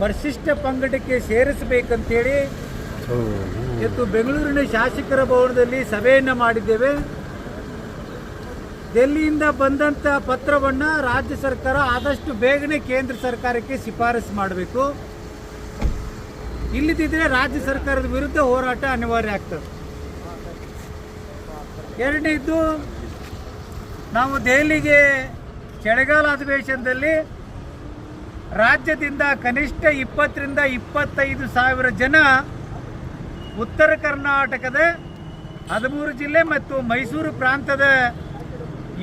ಪರಿಶಿಷ್ಟ ಪಂಗಡಕ್ಕೆ ಸೇರಿಸಬೇಕಂತೇಳಿ ಇವತ್ತು ಬೆಂಗಳೂರಿನ ಶಾಸಕರ ಭವನದಲ್ಲಿ ಸಭೆಯನ್ನು ಮಾಡಿದ್ದೇವೆ. ಡೆಲ್ಲಿಯಿಂದ ಬಂದಂಥ ಪತ್ರವನ್ನು ರಾಜ್ಯ ಸರ್ಕಾರ ಆದಷ್ಟು ಬೇಗನೆ ಕೇಂದ್ರ ಸರ್ಕಾರಕ್ಕೆ ಶಿಫಾರಸು ಮಾಡಬೇಕು. ಇಲ್ಲದಿದ್ದರೆ ರಾಜ್ಯ ಸರ್ಕಾರದ ವಿರುದ್ಧ ಹೋರಾಟ ಅನಿವಾರ್ಯ ಆಗ್ತದೆ. ಎರಡನೇದ್ದು ನಾವು ದೆಹಲಿಗೆ ಚಳಿಗಾಲ ಅಧಿವೇಶನದಲ್ಲಿ ರಾಜ್ಯದಿಂದ ಕನಿಷ್ಠ ಇಪ್ಪತ್ತರಿಂದ ಇಪ್ಪತ್ತೈದು ಸಾವಿರ ಜನ ಉತ್ತರ ಕರ್ನಾಟಕದ ಹದಿಮೂರು ಜಿಲ್ಲೆ ಮತ್ತು ಮೈಸೂರು ಪ್ರಾಂತದ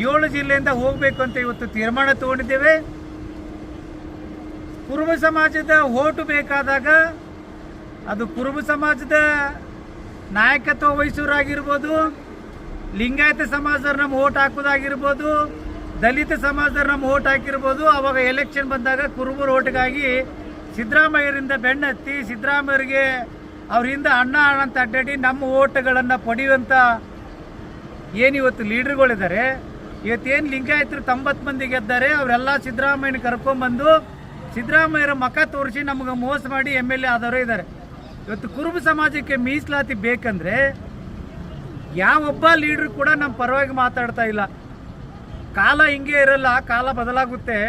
ಏಳು ಜಿಲ್ಲೆಯಿಂದ ಹೋಗಬೇಕು ಅಂತ ಇವತ್ತು ತೀರ್ಮಾನ ತಗೊಂಡಿದ್ದೇವೆ. ಕುರುಬ ಸಮಾಜದ ಓಟು ಬೇಕಾದಾಗ ಅದು ಕುರುಬ ಸಮಾಜದ ನಾಯಕತ್ವ ವಹಿಸೋರಾಗಿರ್ಬೋದು ಲಿಂಗಾಯತ ಸಮಾಜದವ್ರು ನಮ್ಮ ಓಟ್ ಹಾಕೋದಾಗಿರ್ಬೋದು ದಲಿತ ಸಮಾಜದವ್ರು ನಮ್ಮ ಓಟ್ ಹಾಕಿರ್ಬೋದು. ಅವಾಗ ಎಲೆಕ್ಷನ್ ಬಂದಾಗ ಕುರುಬರ ಓಟ್ಗಾಗಿ ಸಿದ್ದರಾಮಯ್ಯರಿಂದ ಬೆನ್ನತ್ತಿ ಸಿದ್ದರಾಮಯ್ಯರಿಗೆ ಅವರಿಂದ ಅಣ್ಣ ಅಣ್ಣ ಅಡ್ಡಾಡಿ ನಮ್ಮ ಓಟ್ಗಳನ್ನು ಪಡೆಯುವಂಥ ಏನಿವತ್ತು ಲೀಡರ್ಗಳಿದ್ದಾರೆ. ಇವತ್ತೇನು ಲಿಂಗಾಯತರು ತೊಂಬತ್ತು ಮಂದಿ ಗೆದ್ದಾರೆ. ಅವರೆಲ್ಲ ಸಿದ್ದರಾಮಯ್ಯನ ಕರ್ಕೊಂಬಂದು ಸಿದ್ದರಾಮಯ್ಯರ ಮಖ ತೋರಿಸಿ ನಮಗೆ ಮೋಸ ಮಾಡಿ ಎಂ ಎಲ್ ಎ ಆದವರು ಇದ್ದಾರೆ. ಇವತ್ತು ಕುರುಬ ಸಮಾಜಕ್ಕೆ ಮೀಸಲಾತಿ ಬೇಕಂದರೆ ಯಾವೊಬ್ಬ ಲೀಡ್ರು ಕೂಡ ನಮ್ಮ ಪರವಾಗಿ ಮಾತಾಡ್ತಾ ಇಲ್ಲ. ಕಾಲ ಹಿಂಗೆ ಇರಲ್ಲ, ಕಾಲ ಬದಲಾಗುತ್ತೆ.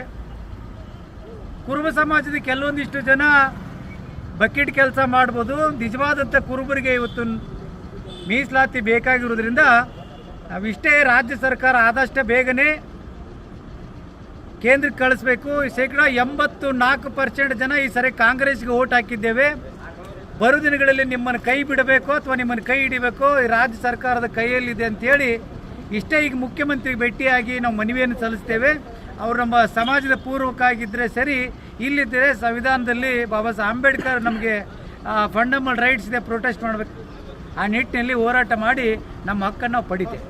ಕುರುಬ ಸಮಾಜದ ಕೆಲವೊಂದಿಷ್ಟು ಜನ ಬಕೆಟ್ ಕೆಲಸ ಮಾಡ್ಬೋದು. ನಿಜವಾದಂಥ ಕುರುಬರಿಗೆ ಇವತ್ತು ಮೀಸಲಾತಿ ಬೇಕಾಗಿರೋದ್ರಿಂದ ನಾವಿಷ್ಟೇ ರಾಜ್ಯ ಸರ್ಕಾರ ಆದಷ್ಟೇ ಬೇಗನೆ ಕೇಂದ್ರಕ್ಕೆ ಕಳಿಸ್ಬೇಕು. ಶೇಕಡ ಎಂಬತ್ತು ನಾಲ್ಕು ಪರ್ಸೆಂಟ್ ಜನ ಈ ಸರಿ ಕಾಂಗ್ರೆಸ್ಗೆ ಓಟ್ ಹಾಕಿದ್ದೇವೆ. ಬರೋ ದಿನಗಳಲ್ಲಿ ನಿಮ್ಮನ್ನು ಕೈ ಬಿಡಬೇಕು ಅಥವಾ ನಿಮ್ಮನ್ನು ಕೈ ಹಿಡಿಬೇಕು ಈ ರಾಜ್ಯ ಸರ್ಕಾರದ ಕೈಯಲ್ಲಿದೆ ಅಂತೇಳಿ ಇಷ್ಟೇ ಈಗ ಮುಖ್ಯಮಂತ್ರಿಗೆ ಭೇಟಿಯಾಗಿ ನಾವು ಮನವಿಯನ್ನು ಸಲ್ಲಿಸ್ತೇವೆ. ಅವರು ನಮ್ಮ ಸಮಾಜದ ಪೂರ್ವಕ ಆಗಿದ್ದರೆ ಸರಿ, ಇಲ್ಲಿದ್ದರೆ ಸಂವಿಧಾನದಲ್ಲಿ ಬಾಬಾ ಸಾಹೇಬ್ ಅಂಬೇಡ್ಕರ್ ನಮಗೆ ಫಂಡಮೆಂಟಲ್ ರೈಟ್ಸ್ ಇದೆ ಪ್ರೊಟೆಸ್ಟ್ ಮಾಡಬೇಕು. ಆ ನಿಟ್ಟಿನಲ್ಲಿ ಹೋರಾಟ ಮಾಡಿ ನಮ್ಮ ಹಕ್ಕನ್ನು ನಾವು ಪಡಿತೇವೆ.